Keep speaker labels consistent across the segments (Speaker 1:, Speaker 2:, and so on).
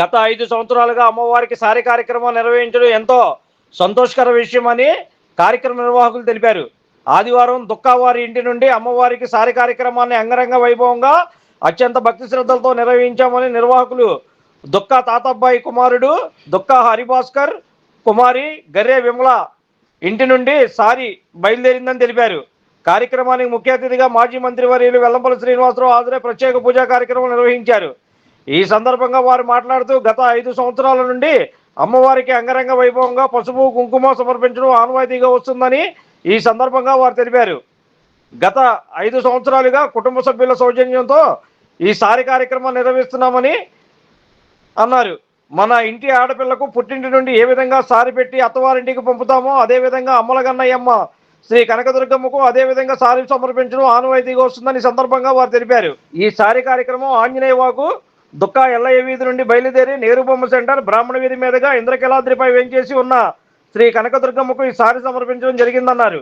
Speaker 1: గత ఐదు సంవత్సరాలుగా అమ్మవారికి సారి కార్యక్రమం నిర్వహించడం ఎంతో సంతోషకర విషయమని కార్యక్రమ నిర్వాహకులు తెలిపారు. ఆదివారం దుక్కావారి ఇంటి నుండి అమ్మవారికి సారి కార్యక్రమాన్ని అంగరంగ వైభవంగా అత్యంత భక్తి శ్రద్ధలతో నిర్వహించామని నిర్వాహకులు దుక్కా తాతబ్బాయి కుమారుడు దుక్కా హరిభాస్కర్ కుమారి గర్రే విమల ఇంటి నుండి సారి బయలుదేరిందని తెలిపారు. కార్యక్రమానికి ముఖ్య అతిథిగా మాజీ మంత్రి వర్యులు వెల్లంపల్లి శ్రీనివాసరావు హాజరై ప్రత్యేక పూజా కార్యక్రమం నిర్వహించారు. ఈ సందర్భంగా వారు మాట్లాడుతూ గత ఐదు సంవత్సరాల నుండి అమ్మవారికి అంగరంగ వైభవంగా పసుపు కుంకుమ సమర్పించడం ఆనవాయితీగా వస్తుందని ఈ సందర్భంగా వారు తెలిపారు. గత ఐదు సంవత్సరాలుగా కుటుంబ సభ్యుల సౌజన్యంతో ఈ సారి కార్యక్రమం నిర్వహిస్తున్నామని అన్నారు. మన ఇంటి ఆడపిల్లకు పుట్టింటి నుండి ఏ విధంగా సారి పెట్టి అత్తవారింటికి పంపుతామో అదే విధంగా అమ్మలగన్నయ్యమ్మ శ్రీ కనకదుర్గమ్మకు అదే విధంగా సారి సమర్పించడం ఆనవాయితీగా వస్తుందని సందర్భంగా వారు తెలిపారు. ఈ సారి కార్యక్రమం ఆంజనేయవాకు దుక్కా ఎల్లయ్య వీధి నుండి బయలుదేరి నేరుబొమ్మ సెంటర్ బ్రాహ్మణ వీధి మీదుగా ఇంద్రకిలాద్రిపై వేంచేసి ఉన్న శ్రీ కనకదుర్గమ్మకు ఈ సారి సమర్పించడం జరిగిందన్నారు.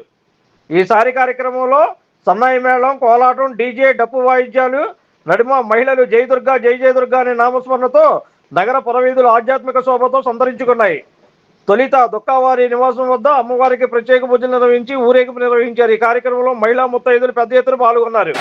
Speaker 1: ఈ సారి కార్యక్రమంలో సన్నాయి మేళం కోలాటం డీజే డప్పు వాయిద్యాలు నడుమ మహిళలు జై దుర్గా జై జయ దుర్గా అనే నామస్మరణతో నగర పురవీధులు ఆధ్యాత్మిక శోభతో సంతరించుకున్నాయి. తొలిత దుక్కావారి నివాసం వద్ద అమ్మవారికి ప్రత్యేక పూజలు నిర్వహించి ఊరేగింపు నిర్వహించారు. ఈ కార్యక్రమంలో మహిళా ముత్తైదులు పెద్ద ఎత్తున పాల్గొన్నారు.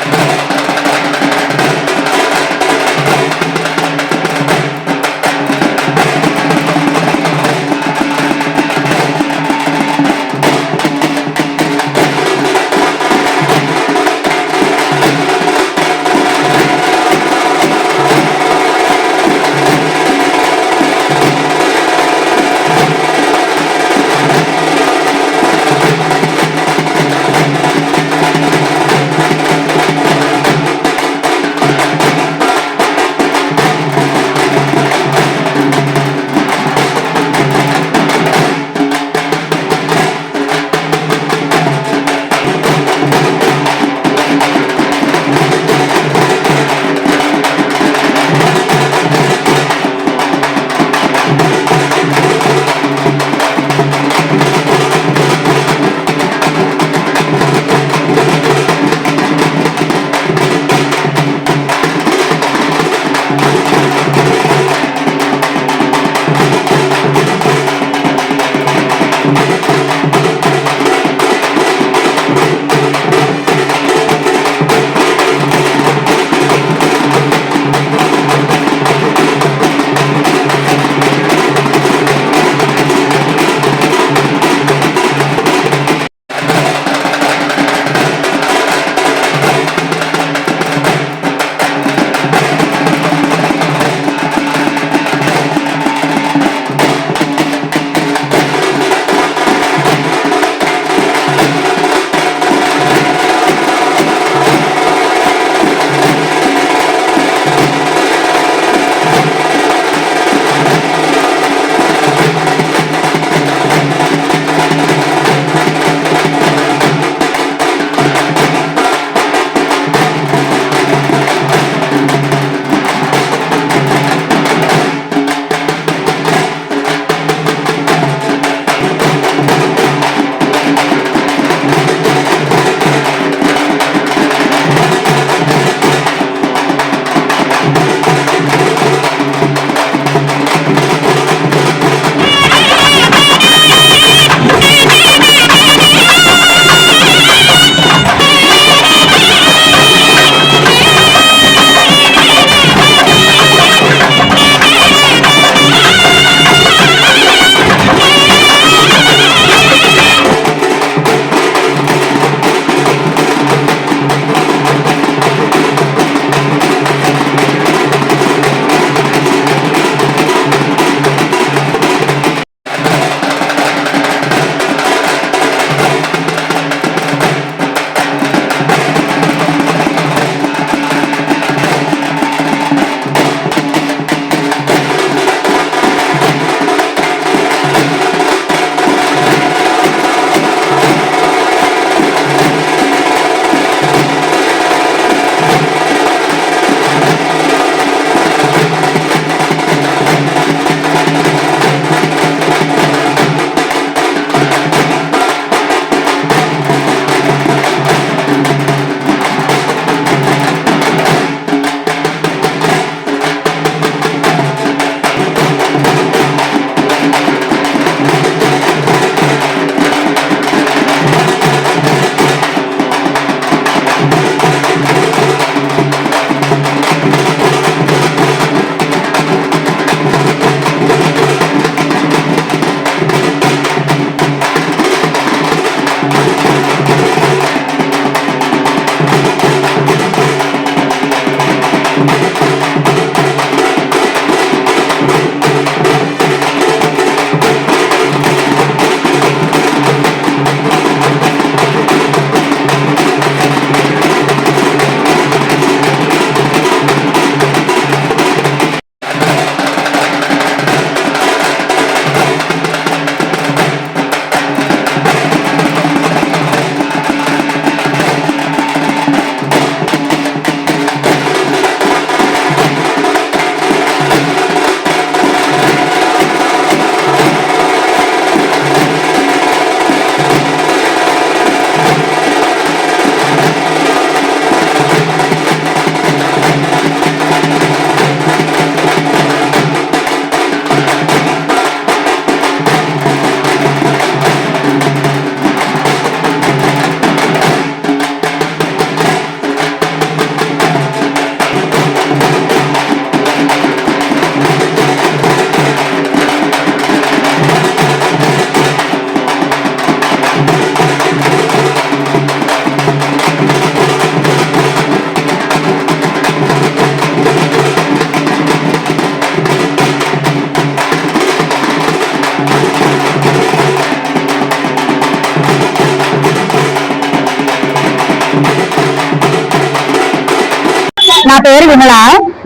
Speaker 2: నా పేరు విమల.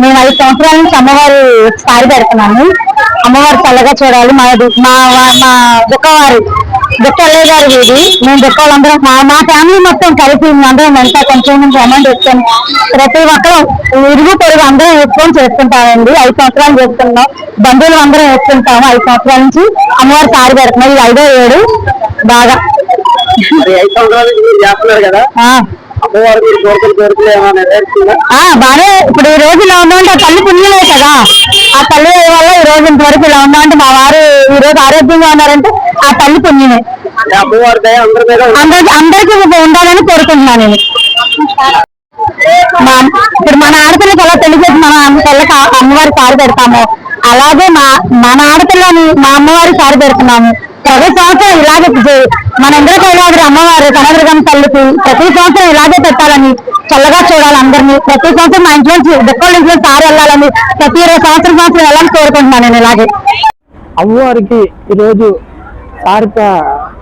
Speaker 2: నేను ఐదు సంవత్సరాల నుంచి అమ్మవారి సారి పెడుతున్నాను. అమ్మవారు చల్లగా చూడాలి. మా మా మా దుఃఖవారి దుఃఖల్లయ్య గారి వీధి. మేము దుఃఖాలందరం మా మా ఫ్యామిలీ మొత్తం కలిసి అందరం వెంట కొంచెం నుంచి అమౌంట్ వేసుకొని ప్రతి ఒక్కరు ఇరుగు పొరుగు అందరం వేసుకొని చేసుకుంటామండి. ఐదు సంవత్సరాలు చేసుకుంటాం బంధువులు అందరం వేసుకుంటాము ఐదు సంవత్సరాల నుంచి. అమ్మవారి సారి పెడుతున్నాం. ఇది ఐదో ఏడు. బాగా.
Speaker 3: ఐదు సంవత్సరాల నుంచి చేస్తున్నారు కదా.
Speaker 2: బానే ఇప్పుడు ఈ రోజు ఇలా ఉన్నామంటే ఆ తల్లి పుణ్యమే కదా. ఆ తల్లి వల్ల ఈ రోజు ఇంతవరకు ఇలా ఉన్నామంటే మా వారు ఈ రోజు ఆరోగ్యంగా ఉన్నారంటే ఆ తల్లి పుణ్యమే. అందరికి అందరికి ఉండాలని కోరుకుంటున్నాను నేను. మా ఇప్పుడు మన ఆడపిల్లకి ఎలా పెళ్ళి చేసి మన పిల్లకి అమ్మవారి సారి పెడతాము. అలాగే మా మన ఆడపిల్లని మా అమ్మవారి సారి పెడుతున్నాము. ప్రతి సంవత్సరం ఇలాగే మన ఇంద్రకైలాద్రి అమ్మవారు. కనదుర్గం తల్లికి ప్రతి సంవత్సరం ఇలాగే పెట్టాలని చల్లగా చూడాలి అందరినీ. ప్రతి సంవత్సరం మా ఇంట్లో నుంచి ఇంట్లో సారి వెళ్ళాలని ప్రతి ఇరవై సంవత్సరం సంవత్సరం వెళ్ళాలని కోరుకుంటున్నాను నేను ఇలాగే.
Speaker 4: అమ్మవారికి ఈరోజు సారి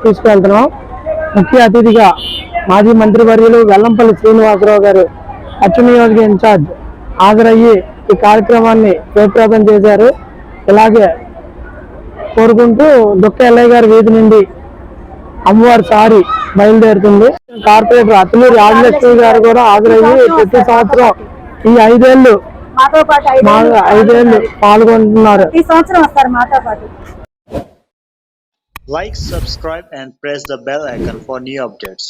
Speaker 4: తీసుకువెళ్తున్నాం ముఖ్య అతిథిగా మాజీ మంత్రివర్యులు వెల్లంపల్లి శ్రీనివాసరావు గారు పశ్చిమ నియోజక ఇన్ఛార్జ్ హాజరయ్యి ఈ కార్యక్రమాన్ని జయప్రదం చేశారు. ఇలాగే కోరుకుంటూ దుక్క ఎల్లయ్య గారి వీధి నుండి అమ్మవారి సారి బయలుదేరుతుంది. కార్పొరేటర్ అతలూరి రాజలక్ష్మి గారు కూడా హాజరయ్యి ప్రతి సంవత్సరం ఈ ఐదేళ్ళు
Speaker 2: మాతో పాటు
Speaker 4: మా ఐదేళ్ళు పాల్గొంటున్నారు.
Speaker 2: ఈ సంవత్సరం వస్తారు మాతో పాటు.
Speaker 5: Like, subscribe, and press the bell icon for new updates.